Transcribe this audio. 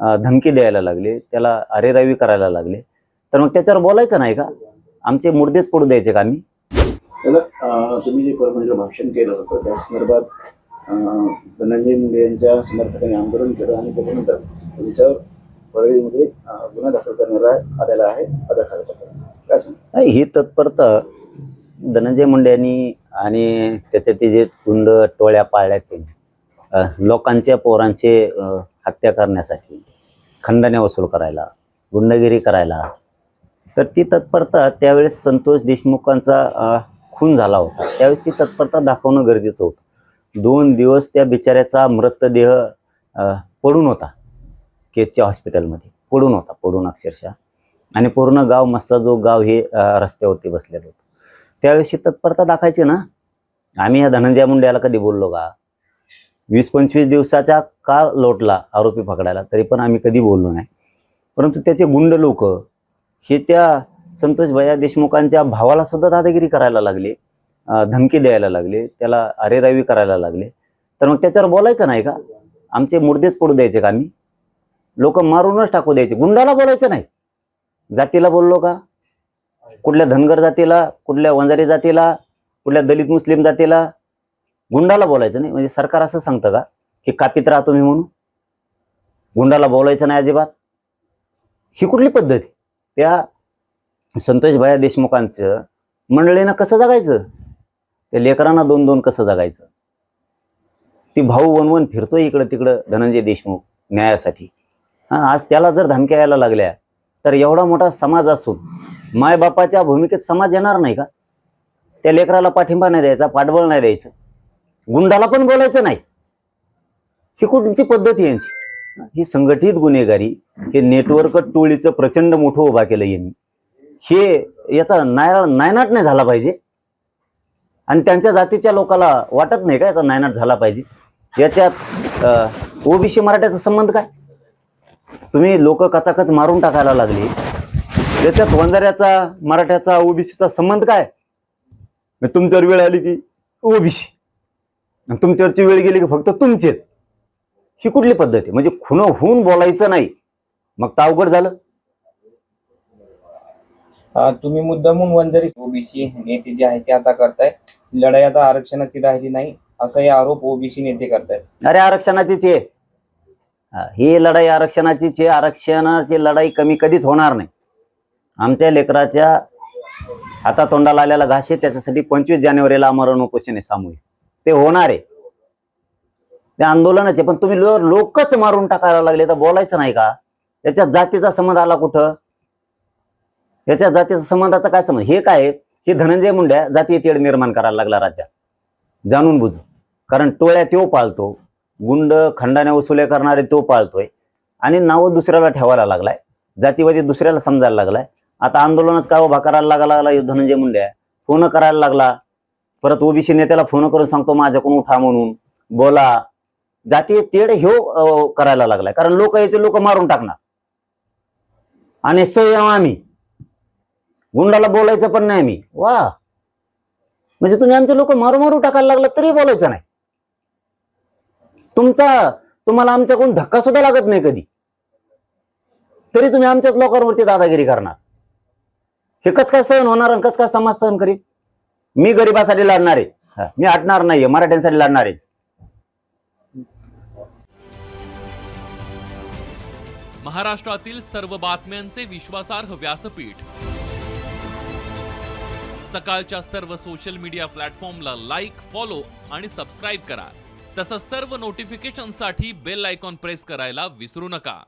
धमकी द्यायला लागले त्याला अरेरावी करायला लागले. तर मग त्याच्यावर बोलायचं नाही का? आमचे मुर्देच पडू द्यायचे का आम्ही? तुम्ही जे परभणीला भाषण केलं होतं त्या संदर्भात धनंजय मुंडे यांच्या समर्थकांनी आंदोलन केलं आणि त्याच्यानंतर तुमच्यावर परळीमध्ये गुन्हा दाखल करण्यात आलेला आहे अदाखालपत्र काय सांग ही तत्परता धनंजय मुंडे यांनी आणि त्याचे ते जे गुंड टोळ्या पाळल्यात त्यांनी लोकांच्या पोरांचे हत्या करण्यासाठी खंडण्या वसूल करायला गुंडगिरी करायला. तर ती तत्परता त्यावेळेस संतोष देशमुखांचा खून झाला होता. त्यावेळेस ती तत्परता दाखवणं गरजेचं होतं. दोन दिवस त्या बिचाऱ्याचा मृतदेह पडून होता. केचच्या हॉस्पिटलमध्ये. पडून होता पडून अक्षरशः. आणि पूर्ण गाव मस्साजोग गाव हे रस्त्यावरती बसलेलं होतं. त्यावेळेस ती तत्परता दाखायची ना? आम्ही या धनंजय मुंड्याला कधी बोललो का? वीस पंचवीस दिवसाचा का लोटला आरोपी पकडायला? तरी पण आम्ही कधी बोललो नाही. परंतु त्याचे गुंड लोक हे त्या संतोष भैया देशमुखांच्या भावाला सुद्धा दादागिरी करायला लागले. धमकी द्यायला लागले. त्याला अरेरावी करायला लागले. तर मग त्याच्यावर बोलायचं नाही का? आमचे मुर्देच पडू द्यायचे का आम्ही? लोक मारूनच टाकू द्यायचे. गुंडाला बोलायचं नाही. जातीला बोललो का? कुठल्या धनगर जातीला कुठल्या वंजारी जातीला कुठल्या दलित मुस्लिम जातीला गुंडाला बोलायचं नाही. म्हणजे सरकार असं सांगतं का? की कापीत राहा तुम्ही म्हणून. गुंडाला बोलायचं नाही अजिबात. ही कुठली पद्धत? त्या संतोष भैया देशमुखांचं मंडळीनं कसं जगायचं? त्या लेकरांना दोन दोन कसं जगायचं? ती भाऊ वनवन फिरतोय इकडं तिकडं धनंजय देशमुख न्यायासाठी. हा आज त्याला जर धमक्या यायला लागल्या तर एवढा मोठा समाज असून मायबापाच्या भूमिकेत समाज येणार नाही का? त्या लेकराला पाठिंबा नाही द्यायचा पाठबळ नाही द्यायचं. गुंडाला पण बोलायचं नाही. ही कुठची पद्धत यांची? ही संघटित गुन्हेगारी हे नेटवर्क टोळीचं प्रचंड मोठं उभा केलं यांनी. हे याचा नायरा नायनाट नाही झाला पाहिजे. आणि त्यांच्या जातीच्या लोकाला वाटत नाही का याचा नायनाट झाला पाहिजे? याच्यात ओबीसी मराठ्याचा संबंध काय? तुम्ही लोक कचाकच मारून टाकायला लागली. त्याच्यात वंजाऱ्याचा मराठ्याचा ओबीसीचा संबंध काय? मग तुमच्यावर वेळ आली की ओबीसी. तुमच्यावरची वेळ गेली की फक्त तुमचेच. ही कुठली पद्धत आहे? म्हणजे खुनं होऊन बोलायचं नाही. मग तर अवघड झालं. तुम्ही मुद्दामून वंजारी ओबीसी नेते जे आहे ते आता करताय. लढाई आता आरक्षणाची राहिली नाही. असाही आरोप ओबीसी नेते करतायत. अरे आरक्षणाचीच आहे. हा, ही लढाई आरक्षणाचीच आहे. आरक्षणाची लढाई कमी कधीच होणार नाही. आमच्या लेकराच्या हातातोंडाला आलेला घास आहे. त्याच्यासाठी पंचवीस जानेवारीला आमरण उपोषण आहे सामूहिक. ते होणार आहे. ते आंदोलनाचे पण तुम्ही लोकच मारून टाकायला लागले तर बोलायचं नाही का? याच्यात जातीचा संबंध आला कुठं? याच्या जातीचा संबंधाचा काय संबंध? हे काय हे धनंजय मुंड्या जातीय तेढ निर्माण करायला लागला राज्यात. जाणून बुजू कारण टोळ्या तो पाळतो. गुंड खंडाने वसुल्या करणारे तो पाळतोय. आणि नावं दुसऱ्याला ठेवायला लागलाय. जातीवादी दुसऱ्याला समजायला लागलाय. आता आंदोलनच का उभा करायला लागायला लागला धनंजय मुंड्या? फोन करायला लागला. परत ओबीसी नेत्याला फोन करून सांगतो माझ्याकडून उठा म्हणून. बोला. जातीय तेढ ह्यो करायला लागलाय. कारण लोक याचे लोक मारून टाकणार. आणि संयम आम्ही. गुंडाला बोलायचं पण नाही आम्ही वा. म्हणजे तुम्ही आमचे लोक मारू मारू टाकायला लागला तरी बोलायचं नाही. तुमचा तुम्हाला आमच्याकडून धक्का सुद्धा लागत नाही कधी. तरी तुम्ही आमच्याच लोकांवरती दादागिरी करणार. हे कस काय सहन होणार आणि कस काय समाज सहन करीत मी गरिबासाठी लढणार. आहे हा, मी हटणार नाहीये मराठ्यांसाठी लढणार. आहे महाराष्ट्रातील सर्व बातम्यांचे विश्वासार्ह व्यासपीठ. सकाळच्या सर्व सोशल मीडिया प्लॅटफॉर्मला लाईक फॉलो आणि सबस्क्राईब करा. तसंच सर्व नोटिफिकेशनसाठी बेल आयकॉन प्रेस करायला विसरू नका.